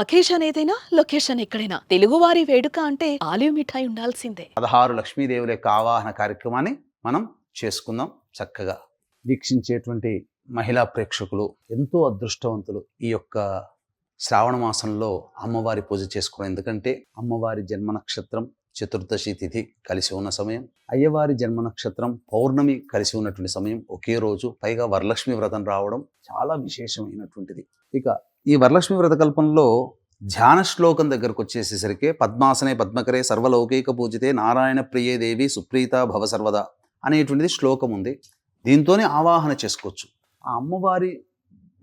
Occasion ఏదైనా location ఎక్కడైనా. తెలుగువారి వేడుక అంటే ఆలివ్ మిఠాయి ఉండాల్సిందే. పదహారు లక్ష్మీదేవుల యొక్క ఆవాహన కార్యక్రమాన్ని మనం చేసుకుందాం చక్కగా. వీక్షించేటువంటి మహిళా ప్రేక్షకులు ఎంతో అదృష్టవంతులు ఈ యొక్క శ్రావణ మాసంలో అమ్మవారి పూజ చేసుకోవడం. ఎందుకంటే అమ్మవారి జన్మ నక్షత్రం చతుర్దశి తిథి కలిసి ఉన్న సమయం. అయ్యవారి జన్మ నక్షత్రం పౌర్ణమి కలిసి ఉన్నటువంటి సమయం. ఒకే రోజు పైగా వరలక్ష్మి వ్రతం రావడం చాలా విశేషమైనటువంటిది. ఇక ఈ వరలక్ష్మి వ్రతకల్పంలో ధ్యాన శ్లోకం దగ్గరకు వచ్చేసేసరికి పద్మాసనే పద్మకరే సర్వలౌకిక పూజితే నారాయణ ప్రియే దేవి సుప్రీత భవ సర్వదా అనేటువంటిది శ్లోకం ఉంది. దీంతోనే ఆవాహన చేసుకోవచ్చు. ఆ అమ్మవారి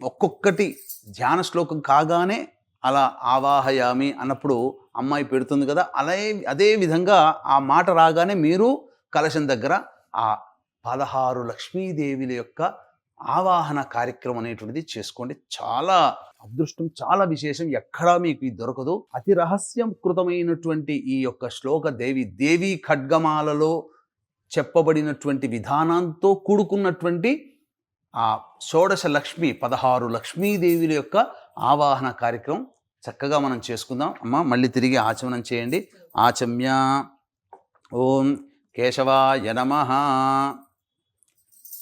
ఒక్కొక్కటి ధ్యాన శ్లోకం కాగానే అలా ఆవాహయామి అన్నప్పుడు అమ్మాయి పెడుతుంది కదా అదే అదే విధంగా ఆ మాట రాగానే మీరు కలశం దగ్గర ఆ పదహారు లక్ష్మీదేవిల యొక్క ఆవాహన కార్యక్రమం అనేటువంటిది చేసుకోండి. చాలా అదృష్టం చాలా విశేషం ఎక్కడా మీకు ఇది దొరకదు. అతి రహస్యం కృతమైనటువంటి ఈ యొక్క శ్లోక దేవి దేవి ఖడ్గమాలలో చెప్పబడినటువంటి విధానంతో కూడుకున్నటువంటి ఆ షోడశ లక్ష్మి పదహారు లక్ష్మీదేవుల యొక్క ఆవాహన కార్యక్రమం చక్కగా మనం చేసుకుందాం. అమ్మ మళ్ళీ తిరిగి ఆచమనం చేయండి. ఆచమ్య. ఓం కేశవాయ నమ.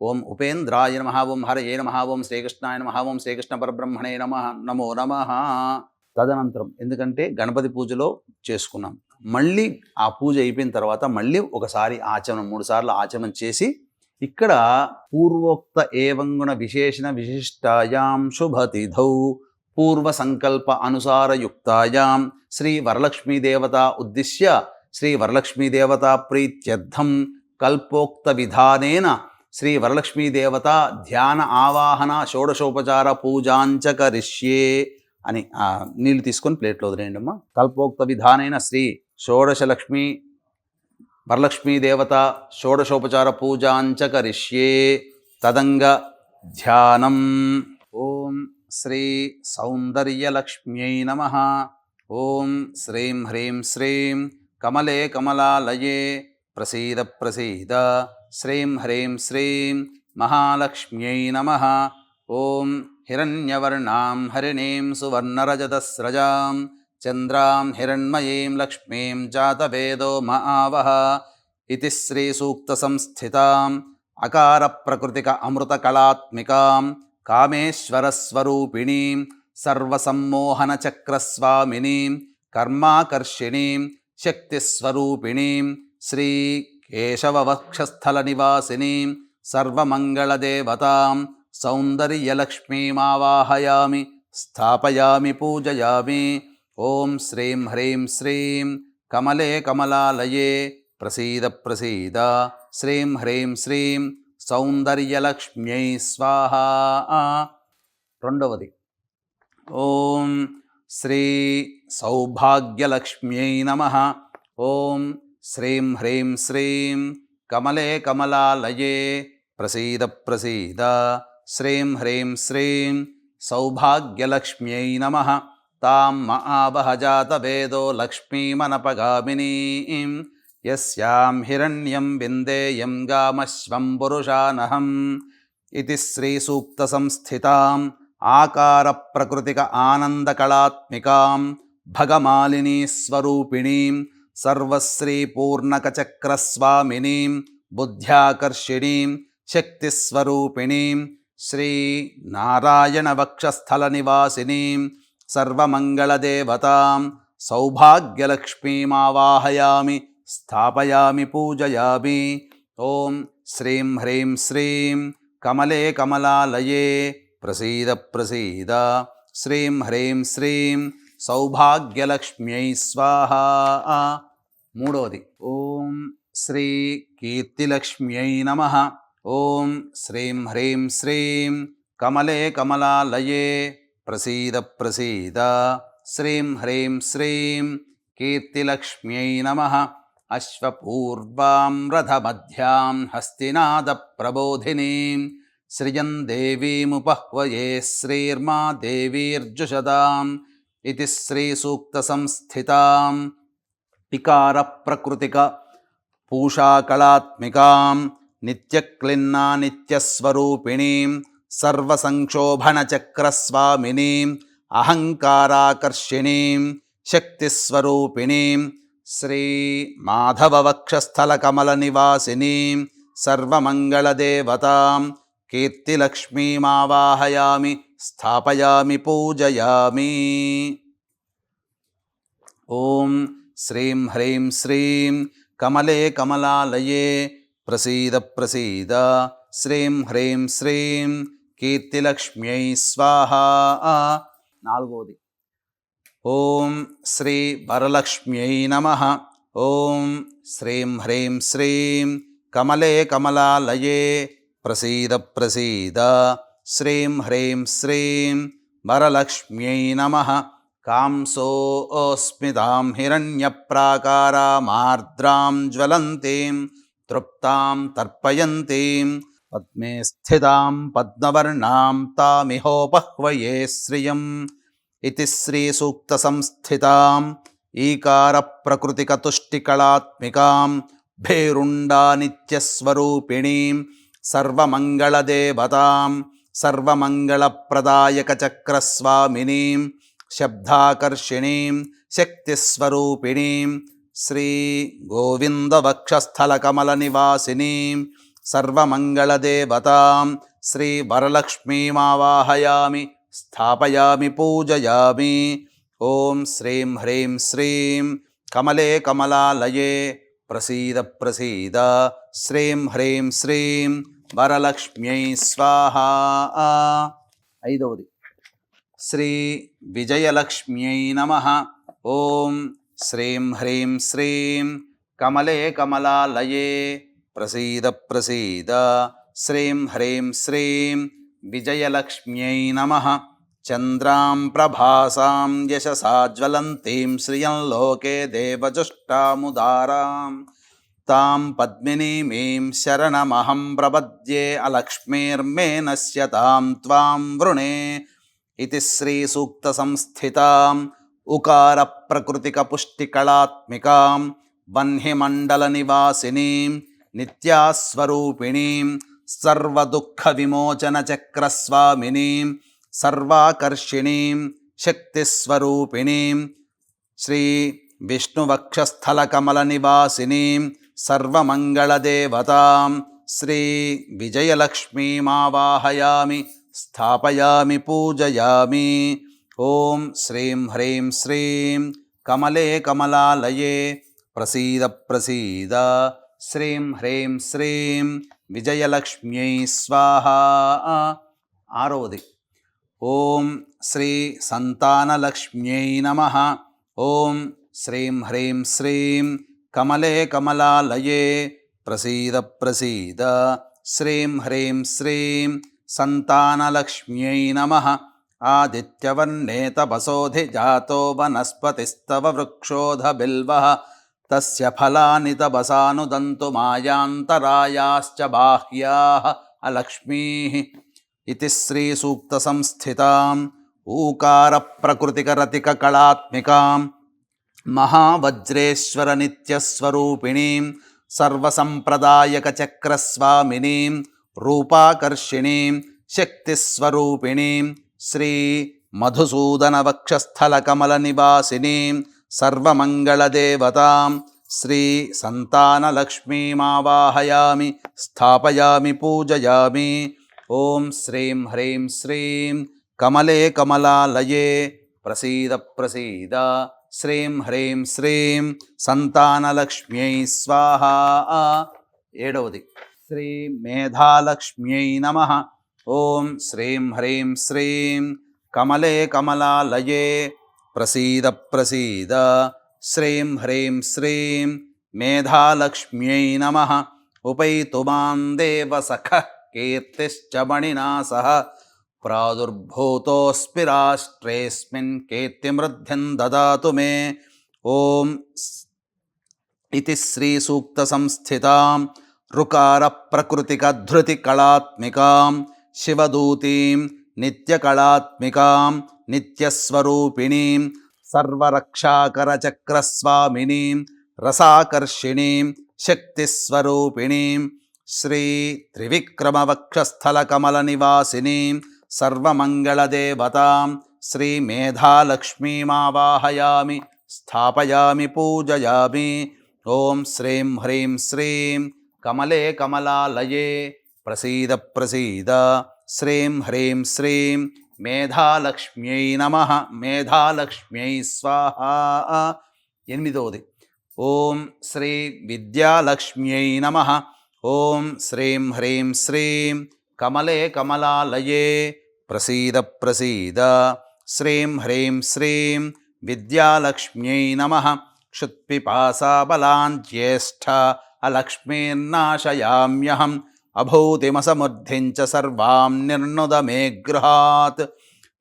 ఓం ఉపేంద్రాయ నమ ఓం హరయే నమ ఓం శ్రీకృష్ణాయ నమ ఓం శ్రీకృష్ణ పరబ్రహ్మణే నమ నమో నమ. తదనంతరం ఎందుకంటే గణపతి పూజలో చేసుకున్నాం. మళ్ళీ ఆ పూజ అయిపోయిన తర్వాత మళ్ళీ ఒకసారి ఆచమనం మూడు సార్లు ఆచమనం చేసి ఇక్కడ పూర్వోక్త ఏవంగుణ విశేషణ విశిష్టాయాం శుభతిథౌ పూర్వ సంకల్ప అనుసారయుక్తాయాం శ్రీ వరలక్ష్మీ దేవత ఉద్దిశ్య శ్రీ వరలక్ష్మీ దేవత ప్రీత్యర్థం కల్పోక్త విధానేన శ్రీ వరలక్ష్మీ దేవత ధ్యాన ఆవాహన షోడశోపచార పూజాంచ కరిష్యే అని నీళ్ళు తీసుకొని ప్లేట్లో వదిలేయండి అమ్మా. కల్పోక్త విధానైన శ్రీ షోడశలక్ష్మి వరలక్ష్మీ దేవత షోడశోపచార పూజాంచ కరిష్యే. తదంగ ధ్యానం. ఓం శ్రీ సౌందర్యలక్ష్మ్యై నమ. ఓం శ్రీం హ్రీం శ్రీం కమలే కమలాలయే. ప్రసీద ప్రసీద. శ్రీం హ్రీం శ్రీం మహాలక్ష్మ్యై నమ. ఓం హిరణ్యవర్ణాం హరిణీం సువర్ణరజతస్రజాం చంద్రాం హిరణ్మయీం లక్ష్మీం జాతవేదో మహావహ ఇది శ్రీసూక్తసంస్థితాం అకారప్రకృతిక అమృతకళాత్మికాం కామేశ్వరస్వరూపిణీం సర్వసమ్మోహనచక్రస్వామినీం కర్మాకర్షిణీం శక్తిస్వరూపిణీం శ్రీ కేశవవక్షస్థలనివాసినీం సర్వమంగళదేవతాం సౌందర్యలక్ష్మీమావాహయామి స్థాపయామి పూజయామి ఓం శ్రీం హ్రీం శ్రీం కమలే కమలాలయే ప్రసీద ప్రసీద శ్రీం హ్రీం శ్రీం సౌందర్యలక్ష్మ్యై స్వాహ రెండవది ఓం శ్రీ సౌభాగ్యలక్ష్మ్యై నమ ఓం శ్రీం హ్రీం శ్రీం కమలే కమలాలయే ప్రసీద ప్రసీద. శ్రీం హ్రీం శ్రీం సౌభాగ్యలక్ష్మ్యై నమ. తాం మహావహజాతవేదో లక్ష్మీమనపగామినీ. యస్యాం హిరణ్యం విందేయం గామశ్వం పురుషానహం. ఇది శ్రీసూక్త సంస్థితాం ఆకార ప్రకృతిక ఆనందకళాత్మికాం భగమాలినీ స్వరూపిణీం సర్వశ్రీపూర్ణకచక్రస్వామినీం బుద్ధ్యాకర్షిణీం శక్తిస్వరూపిణీం శ్రీ నారాయణవక్షస్థలనివాసినీం సర్వమంగళదేవతాం సౌభాగ్యలక్ష్మీమావాహయామి స్థాపయామి పూజయామి. ఓం శ్రీం హ్రీం శ్రీం కమలే కమలాలయే ప్రసీద ప్రసీద. శ్రీం హ్రీం శ్రీం సౌభాగ్యలక్ష్మ్యై స్వాహ. మూడవది. ఓం శ్రీ కీర్తిలక్ష్మ్యై నమ. ఓం శ్రీం హ్రీం శ్రీం కమలే కమలాలయే ప్రసీద ప్రసీద. శ్రీం హ్రీం శ్రీం కీర్తిలక్ష్మ్యై నమ. అశ్వపూర్వాం రథమధ్యాం హస్తినాద హస్తినాదప్రబోధినీం. సృజన్ దేవీముపహ్వయే శ్రీర్మా దేవీర్జుషదాం ఇది శ్రీసూక్తసంస్థితాం. వికారప్రకృతిక పూషాకళాత్మికాం నిత్యక్లిన్నా నిత్యస్వరూపిణీం సర్వసంక్షోభణచక్రస్వామినీం అహంకారాకర్షిణీం శక్తిస్వరూపిణీం శ్రీ మాధవవక్షస్థలకమలనివాసినీం సర్వమంగళదేవతాం కీర్తిలక్ష్మీమావాహయామి స్థాపయామి పూజయామి. ఓం శ్రీం హ్రీం శ్రీం కమలే కమలాలయే ప్రసీద ప్రసీద. శ్రీం హ్రీం శ్రీం కీర్తిలక్ష్మ్యై స్వాహ. నాలుగవది ఓం శ్రీ వరలక్ష్మ్యై నమ. ఓం శ్రీం హ్రీం శ్రీం కమలే కమలాలయే ప్రసీద ప్రసీద. శ్రీం హ్రీం శ్రీం వరలక్ష్మ్యై నమ. కాంసోస్మితాం హిరణ్యప్రాకారామార్ద్రాం జ్వలంతీం తృప్తాం తర్పయంతీం పద్మే స్థితాం పద్మవర్ణాం తామిహోపహ్వయే శ్రియం ఇది శ్రీసూక్త సంస్థితాం ఈకార ప్రకృతికతుష్టికళాత్మికాం భేరుండా నిత్యస్వరూపిణీం సర్వమంగళదేవతాం సర్వమంగళప్రదాయకచక్రస్వామినీం శబ్దాకర్షిణీం శక్తిస్వరూపిణీం శ్రీ గోవిందవక్షస్థలకమల నివాసినీం సర్వమంగళదేవతాం శ్రీ వరలక్ష్మీమావాహయామి స్థాపయామి పూజయామి. ఓం శ్రీం హ్రీం శ్రీం కమలే కమలాలయే ప్రసీద ప్రసీద. శ్రీం హ్రీం శ్రీం వరలక్ష్మ్యై స్వాహ. ఐదవది. శ్రీ విజయలక్ష్మ్యై నమ. ఓం శ్రీం హ్రీం శ్రీం కమలే కమలాలయే. ప్రసీద ప్రసీద. శ్రీం హ్రీం శ్రీం విజయలక్ష్మ్యై నమ. చంద్రాం ప్రభాసాం యశసా జ్వలంతీం శ్రియం లోకే దేవజుష్టాముదారాం. తాం పద్మినీమీం శరణమహం ప్రపద్యే అలక్ష్మీర్మే నశ్యతాం త్వాం వృణే ఇది శ్రీసూక్త సంస్థితాం ఉకార ప్రకృతిక శ్రీసూక్తసంస్థితాం ఉకారప్రకృతికపుష్టికళాత్మికాం వహ్నిమండలనివాసినీం నిత్యాస్వరూపిణీం సర్వదుఃఖ విమోచన చక్రస్వామినీం సర్వాకర్షిణీం శక్తిస్వరూపిణీం శ్రీ విష్ణువక్షస్థలకమలనివాసినీం సర్వమంగళదేవతాం శ్రీ విజయలక్ష్మీమావాహయామి స్థాపయామి పూజయామి ఓం శ్రీం హ్రీం శ్రీం కమలే కమలాలయే ప్రసీద ప్రసీద శ్రీం హ్రీం శ్రీం విజయలక్ష్మ్యై స్వాహ ఆరవది ఓం శ్రీ సంతానలక్ష్మ్యై నమ ఓం శ్రీం హ్రీం శ్రీం కమలే కమలాలయే ప్రసీద ప్రసీద శ్రీం హ్రీం శ్రీం సంతానలక్ష్మ్యై నమ. ఆదిత్యవర్ణే తపసోధి జాతో వనస్పతిస్తవ వృక్షోధ బిల్వ తస్య ఫలాని తపసానుదంతు మాయాంతరాయాశ్చ బాహ్యాः అలక్ష్మీः. ఇది శ్రీసూక్తసంస్థితాం ఊకారప్రకృతికరతికకళాత్మికాం మహావజ్రేశ్వరనిత్యస్వరూపిణీం సర్వసంప్రదాయకచక్రస్వామినీం రూపాకర్షిణీం శక్తిస్వరూపిణీం శ్రీ మధుసూదనవక్షస్థలకమలనివాసినీం సర్వమంగళదేవతాం శ్రీ సంతానలక్ష్మీమావాహయామి స్థాపయామి పూజయామి. ఓం శ్రీం హ్రీం శ్రీం కమలే కమలాలయే. ప్రసీద ప్రసీద. శ్రీం హ్రీం శ్రీం సంతానలక్ష్మ్యై స్వాహ. ఏడవది. శ్రీ మేధాలక్ష్మ్యై నమ. ఓం శ్రీం హ్రీం శ్రీం. కమలే కమలాలయే. ప్రసీద ప్రసీద. శ్రీం హ్రీం శ్రీం. మేధాలక్ష్మ్యై నమ. ఉపైతుమాం దేవ సఖ కీర్తిశ్చ మణినా సహ ప్రాదుర్భూతోస్మి రాష్ట్రేస్మిన్ కీర్తిమృద్ధిం దదాతు మే. ఓం ఇది శ్రీసూక్త సంస్థితాం రుకార ప్రకృతిక ధృతి కళాత్మికాం శివదూతీం నిత్యకళాత్మికాం నిత్యస్వరూపిణీం సర్వరక్షాకరచక్రస్వామినీం రసాకర్షిణీం శక్తిస్వరూపిణీం శ్రీ త్రివిక్రమవక్షస్థలకమలనివాసినీం సర్వమంగళదేవతాం శ్రీ మేధాలక్ష్మీమావాహయామి స్థాపయామి పూజయామి. ఓం శ్రీం హ్రీం శ్రీం కమలే కమలాలయే ప్రసీద ప్రసీద. శ్రీం హ్రీం శ్రీం. మేధాలక్ష్మ్యై నమ. మేధాలక్ష్మ్యై స్వాహ. ఎనిమిదవది. ఓం శ్రీ విద్యాలక్ష్మ్యై నమ. ఓం శ్రీం హ్రీం శ్రీం. కమలే కమలాలయే ప్రసీద ప్రసీద. శ్రీం హ్రీం శ్రీం. విద్యాలక్ష్మ్యై నమ. క్షుత్పిపాసాబలాంజ్యేష్ఠ అలక్ష్మీర్నాశయామ్యహం అభూతిమసమృద్ధిం సర్వాం నిర్నుద మే గృహాత్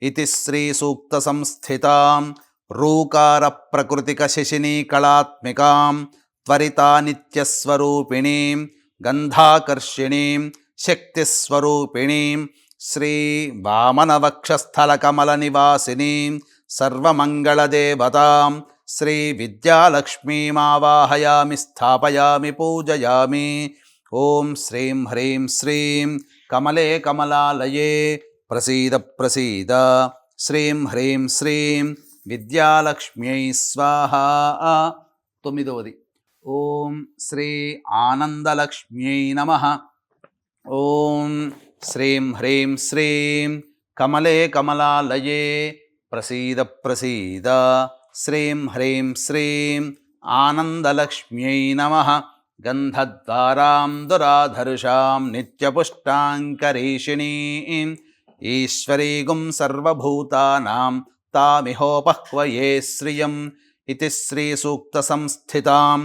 ఇది శ్రీసూక్త సంస్థితాం రూకార ప్రకృతిక శిశినీ కళాత్మికాం త్వరితానిత్యస్వరూపిణీం గంధాకర్షిణీం శక్తిస్వరూపిణీం శ్రీ వామనవక్షస్థలకమలనివాసినీం సర్వమంగళదేవతాం శ్రీ విద్యాలక్ష్మీమావాహయామి స్థాపయామి పూజయామి. ఓం శ్రీం హ్రీం శ్రీం కమలే కమలాలయే ప్రసీద ప్రసీద. శ్రీం హ్రీం శ్రీం విద్యాలక్ష్మ్యై స్వాహ. తొమ్మిదవది. ఓం శ్రీ ఆనందలక్ష్మ్యై నమ. ఓం శ్రీం హ్రీం శ్రీం కమలే కమలాలయే ప్రసీద ప్రసీద. శ్రీం హ్రీం శ్రీం ఆనందలక్ష్మ్యై నమ గంధద్వారాం దురాధర్షాం నిత్యపుష్టాంకరీషిణీం ఈశ్వరీగుం సర్వభూతానాం తామిహోపహ్వయే శ్రియం ఇది శ్రీసూక్తసంస్థితాం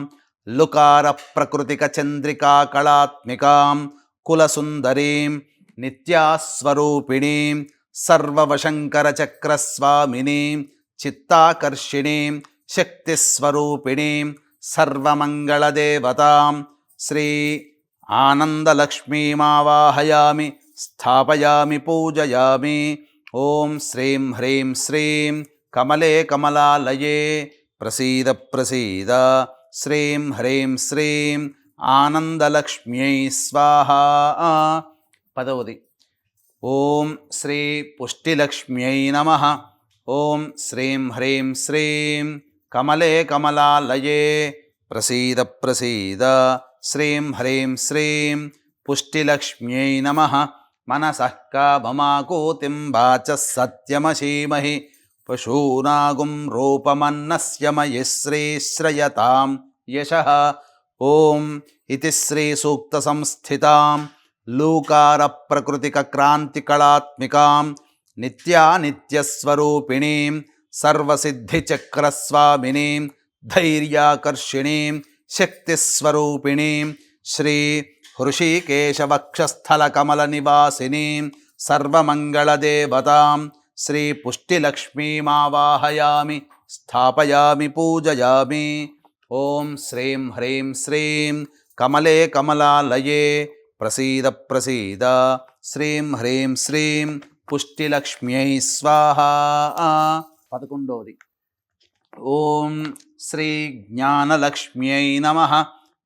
లుకారప్రకృతికచంద్రికాకళాత్మికాం కులసుందరీం నిత్యాస్వరూపిణీం సర్వవశంకరచక్రస్వామినీం చిత్తాకర్షిణీం శక్తిస్వరూపిణీం సర్వమంగళదేవతాం. శ్రీ ఆనందలక్ష్మీమావాహయామి స్థాపయామి పూజయామి. ఓం శ్రీం హ్రీం శ్రీం కమలే కమలాలయే ప్రసీద ప్రసీద. శ్రీం హ్రీం శ్రీం ఆనందలక్ష్మ్యై స్వాహ. పదవది. ఓం శ్రీ పుష్టిలక్ష్మ్యై నమ. ఓం శ్రీం హ్రీం శ్రీం కమలే కమలాలయే. ప్రసీద ప్రసీద. శ్రీం హ్రీం శ్రీం పుష్టిలక్ష్మ్యై నమ. మనసః కామమాకూతిం వాచ సత్యమశీమహి. పశూనాగుం రూపమన్నస్య శ్రీశ్రయతాం యశ. ఓం ఇది శ్రీసూక్తసంస్థితాం లూకారప్రకృతికక్రాంతికళాత్మికాం నిత్యానిత్యస్వరూపిణీం సర్వసిద్ధిచక్రస్వామినీం ధైర్యాకర్షిణీం శక్తిస్వరూపిణీం శ్రీ హృషీకేశవక్షస్థలకమలనివాసినీం సర్వమంగళదేవతాం శ్రీ పుష్టిలక్ష్మీమావాహయామి స్థాపయామి పూజయామి. ఓం శ్రీం హ్రీం శ్రీం కమలే కమలాలయే ప్రసీద ప్రసీద. శ్రీం హ్రీం శ్రీం పుష్టిలక్ష్మ్యై స్వాహ. పదకొండవది ఓం శ్రీ జ్ఞానలక్ష్మ్యై నమ.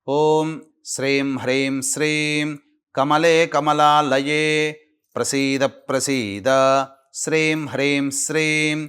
ఓం శ్రీం హ్రీం శ్రీం కమలే కమలాలయే. ప్రసీద ప్రసీద. శ్రీం హ్రీం శ్రీం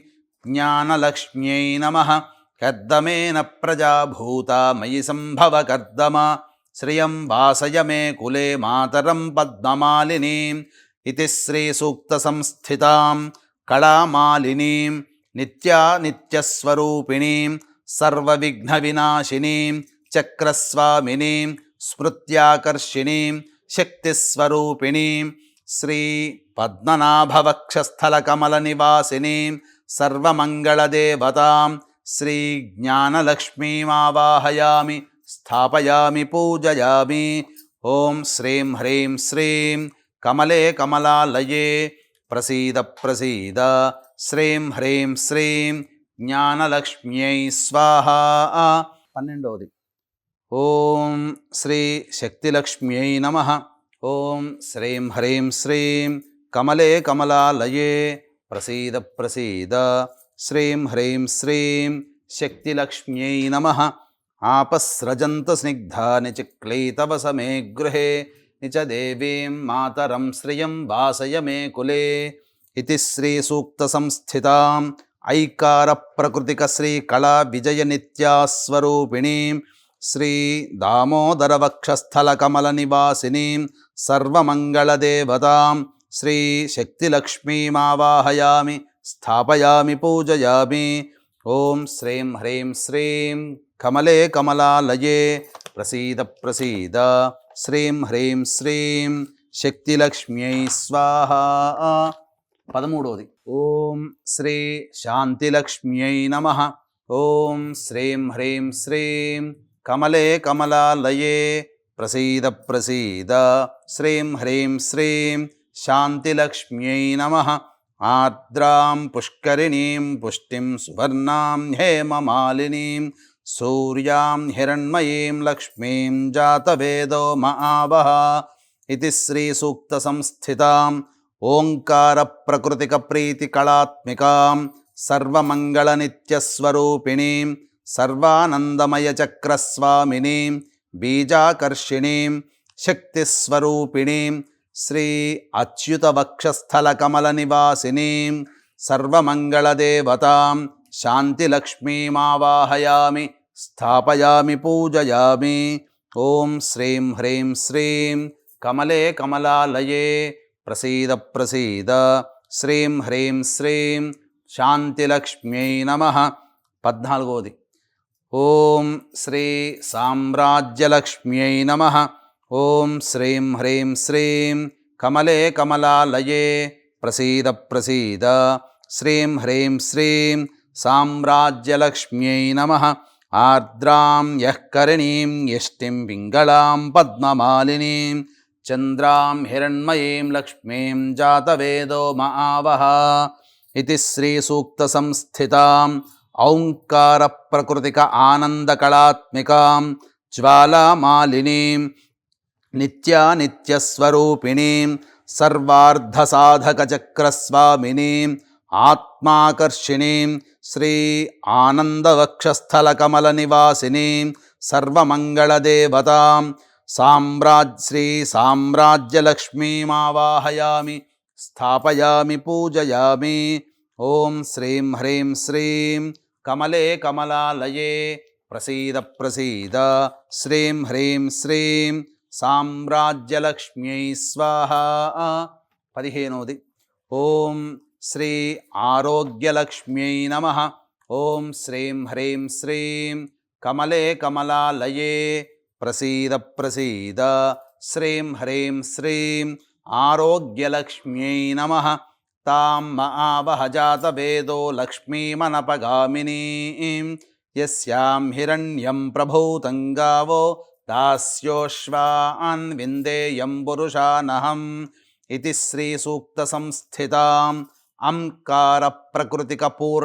జ్ఞానలక్ష్మ్యై నమ. కర్దమేన ప్రజాభూత మయి సంభవ కర్దమ శ్రియం వాసయ మే కులే మాతరం పద్మమాలినీం. ఇది శ్రీసూక్తసంస్థితాం కళామాలినీం నిత్యానిత్యస్వరూపిణీం సర్వవిఘ్న వినాశినీం చక్రస్వామినీం స్మృత్యాకర్షిణీం శక్తిస్వరూపిణీం శ్రీ పద్మనాభవక్షస్థలకమలనివాసినీం సర్వమంగళదేవతాం శ్రీ జ్ఞానలక్ష్మీమావాహయామి స్థాపయామి పూజయామి ఓం శ్రీం హ్రీం శ్రీం కమలే కమలాలయే ప్రసీద ప్రసీద. శ్రీం హ్రీం శ్రీం జ్ఞానలక్ష్మ్యై స్వాహ. పన్నెండవది. ఓం శ్రీ శక్తిలక్ష్మ్యై నమ. ఓం శ్రీం హ్రీం శ్రీం కమలే కమలాలయే ప్రసీద ప్రసీద. శ్రీం హ్రీం శ్రీం శక్తిలక్ష్మ్యై నమ. ఆపస్రజంత స్నిగ్ధాని చిక్లైతవ సమే గృహే నిచ దేవీం మాతరం శ్రియం వాసయ మే కులే ఇది శ్రీసూక్తసంస్థితాం ఐకార ప్రకృతిక శ్రీ కళా విజయ నిత్యాస్వరూపిణీం శ్రీ దామోదర వక్షస్థల కమల నివాసినీం సర్వమంగళదేవతాం శ్రీ శక్తిలక్ష్మీమావాహయామి స్థాపయామి పూజయామి ఓం శ్రీం హ్రీం శ్రీం కమలే కమలాలయే ప్రసీద ప్రసీద శ్రీం హ్రీం శ్రీం శక్తిలక్ష్మ్యై స్వాహ. పదమూడవది ఓం శ్రీ శాంతిలక్ష్మ్యై నమ. ఓం శ్రీం హ్రీం శ్రీం కమలే కమలాలయే ప్రసీద ప్రసీద. శ్రీం హ్రీం శ్రీం శాంతిలక్ష్మ్యై నమ. ఆర్ద్రాం పుష్కరిణీం పుష్టిం సువర్ణాం హేమమాలినీం సూర్యాం హిరణ్మయీం లక్ష్మీం జాతవేదో మహావహ ఇది శ్రీసూక్త సంస్థితాం ఓంకార ప్రకృతిక ప్రీతి కళాత్మికాం సర్వమంగళ నిత్యస్వరూపిణీం సర్వానందమయ చక్రస్వామినీం బీజాకర్షిణీం శక్తిస్వరూపిణీం శ్రీ అచ్యుతవక్షస్థలకమలనివాసినీం సర్వమంగళదేవతాం శాంతిలక్ష్మీమావాహయామి స్థాపయామి పూజయామి ఓం శ్రీం హ్రీం శ్రీం కమలే కమలాలయే ప్రసీద ప్రసీద శ్రీం హ్రీం శ్రీం శాంతిలక్ష్మ్యై నమ పద్నాలుగోది ఓం శ్రీ సామ్రాజ్యలక్ష్మ్యై నమ ఓం శ్రీం హ్రీం శ్రీం కమలే కమలాలయే ప్రసీద ప్రసీద శ్రీం హ్రీం శ్రీం సామ్రాజ్యలక్ష్మ్యై నమ ఆర్ద్రాం యః యష్టిం పింగళాం పద్మమాలినీం చంద్రాం హిరణ్మయీం లక్ష్మీం జాతవేదో మహావహ ఇది శ్రీసూక్తసంస్థితాం ఔంకారప్రకృతిక ఆనందకళాత్మికాం జ్వాలామాలినీం నిత్యానిత్యస్వరూపిణీం సర్వార్ధసాధకచక్రస్వామినీం ఆత్మాకర్షిణీం శ్రీ ఆనందవక్షస్థలకమలనివాసినీం సర్వమంగళదేవతాం సామ్రాజ్ శ్రీ సామ్రాజ్యలక్ష్మీమావాహయామి స్థాపయామి పూజయామి ఓం శ్రీం హ్రీం శ్రీం కమలే కమలాలయే ప్రసీద ప్రసీద శ్రీం హ్రీం శ్రీం సామ్రాజ్యలక్ష్మ్యై స్వాహ పదిహేనోది ఓం శ్రీ ఆరోగ్యలక్ష్మ్యై నమ. ఓం శ్రీం హ్రీం శ్రీం కమలే కమలాలయే ప్రసీద ప్రసీద. శ్రీం హ్రీం శ్రీం ఆరోగ్యలక్ష్మ్యై నమ. తాం మహావహజాతవేదో లక్ష్మీమనపగామినీ యస్యాం హిరణ్యం ప్రభూతం గావో దాస్యోశ్వాన్ విందేయం పురుషానహం ఇది అంకార శ్రీసూక్తసంస్థితాం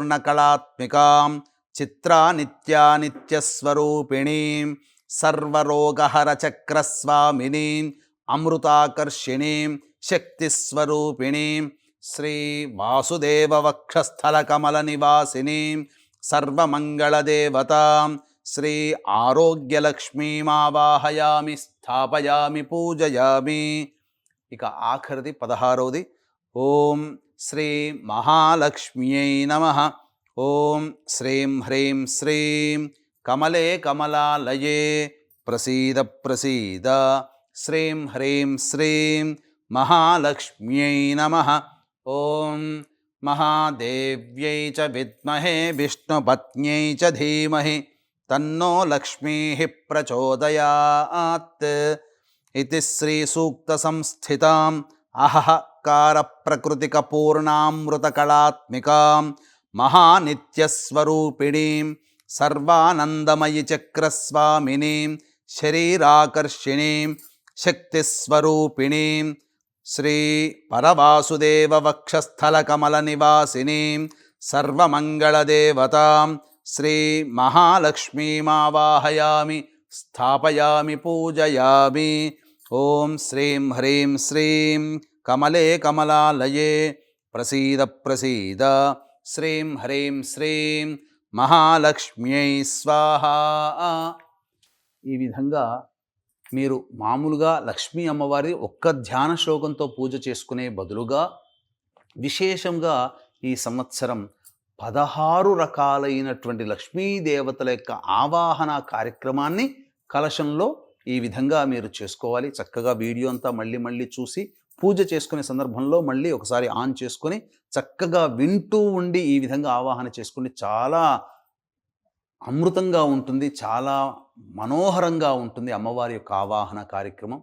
అంకారప్రకృతికపూర్ణకళాత్మికాం చిత్రానిత్యానిత్యస్వరూపిణీం సర్వరోగహరచక్రస్వామినీం అమృతాకర్షిణీం శక్తిస్వరూపిణీం శ్రీ వాసుదేవవక్షస్థలకమలనివాసినీం సర్వమంగళదేవతాం శ్రీ ఆరోగ్యలక్ష్మీమావాహయామి స్థాపయామి పూజయామి. ఇక ఆఖరిది పదహారవది ఓం శ్రీ మహాలక్ష్మ్యై నమ. ఓం శ్రీం హ్రీం శ్రీం కమలే కమలాలయే. ప్రసీద ప్రసీద. శ్రీం హ్రీం శ్రీం మహాలక్ష్మ్యై నమ. ఓం మహాదేవ్యై చ విద్మహే విష్ణుపత్న్యై చ ధీమహి. తన్నో లక్ష్మీ ప్రచోదయాత్. ఇది శ్రీసూక్తసంస్థితాం అహకారప్రకృతికపూర్ణామృతకళాత్మికాం మహానిత్యస్వరూపిణీం సర్వానందమయి చక్రస్వామినీం శరీరాకర్షిణీం శక్తిస్వరూపిణీం శ్రీ పరవాసుదేవ వక్షస్థలకమల నివాసినీం సర్వమంగళదేవతాం శ్రీ మహాలక్ష్మీమావాహయామి స్థాపయామి పూజయామి. ఓం శ్రీం హ్రీం శ్రీం కమలే కమలాలయే ప్రసీద ప్రసీద. శ్రీం హ్రీం శ్రీం మహాలక్ష్మ్యై స్వాహ. ఈ విధంగా మీరు మామూలుగా లక్ష్మీ అమ్మవారి ఒక్క ధ్యాన శ్లోకంతో పూజ చేసుకునే బదులుగా విశేషంగా ఈ సంవత్సరం పదహారు రకాలైనటువంటి లక్ష్మీ దేవతల యొక్క ఆవాహన కార్యక్రమాన్ని కలశంలో ఈ విధంగా మీరు చేసుకోవాలి. చక్కగా వీడియో అంతా మళ్ళీ మళ్ళీ చూసి పూజ చేసుకునే సందర్భంలో మళ్ళీ ఒకసారి ఆన్ చేసుకొని చక్కగా వింటూ ఉండి ఈ విధంగా ఆవాహన చేసుకుని చాలా అమృతంగా ఉంటుంది చాలా మనోహరంగా ఉంటుంది అమ్మవారి యొక్క ఆవాహన కార్యక్రమం.